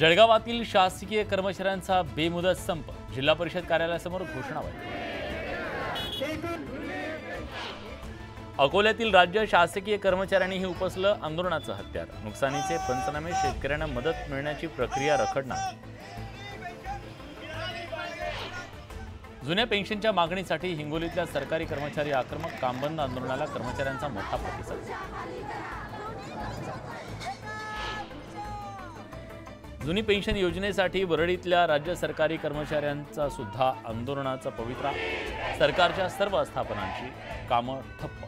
जळगावातील शासकीय कर्मचाऱ्यांचा बेमुदत संप जिल्हा परिषद कार्यालयासमोर घोषणाबाजी अकोल्यातील राज्य शासकीय कर्मचाऱ्यांनीही उपसलं आंदोलनाचं हत्यार. नुकसानीचे पंचनामे शेतकऱ्यांना मदत मिळण्याची प्रक्रिया रखडणार. जुन्या पेन्शनच्या मागणीसाठी हिंगोलीतल्या सरकारी कर्मचारी आक्रमक कामबंद आंदोलनाला कर्मचाऱ्यांचा मोठा प्रतिसाद. जुनी पेन्शन योजनेसाठी वरळीतल्या राज्य सरकारी कर्मचाऱ्यांचा सुद्धा आंदोलनाचा पवित्रा सरकारच्या सर्व आस्थापनांची कामं ठप्प.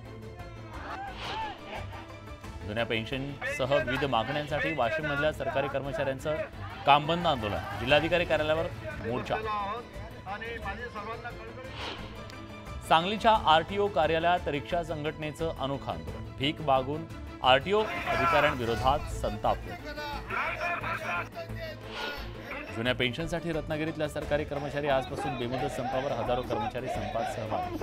जुन्या पेन्शनसह विविध मागण्यांसाठी वाशिममधल्या सरकारी कर्मचाऱ्यांचं कामबंद आंदोलन जिल्हाधिकारी कार्यालयावर मोर्चा. सांगलीच्या आरटीओ कार्यालयात रिक्षा संघटनेचं अनोखं आंदोलन. भीक मागून आरटीओ अधिकाऱ्यांविरोधात संताप व्यक्त. जुन्या पेन्शनसाठी रत्नागिरीतल्या सरकारी कर्मचारी आजपासून बेमुदत संपावर हजारो कर्मचारी संपात सहभाग.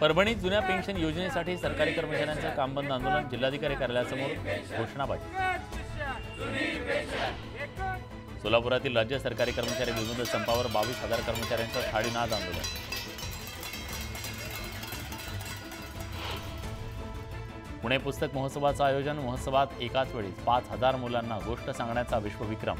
परभणीत जुन्या पेन्शन योजनेसाठी सरकारी कर्मचाऱ्यांचं कामबंद आंदोलन जिल्हाधिकारी कार्यालयासमोर घोषणाबाजी. सोलापुरातील राज्य सरकारी कर्मचारी विमुद संपावर बावीस हजार कर्मचाऱ्यांचं थाळीनाद आंदोलन. पुणे पुस्तक महोत्सवाचं आयोजन महोत्सवात एकाच वेळी पाच हजार मुलांना गोष्ट सांगण्याचा विश्वविक्रम.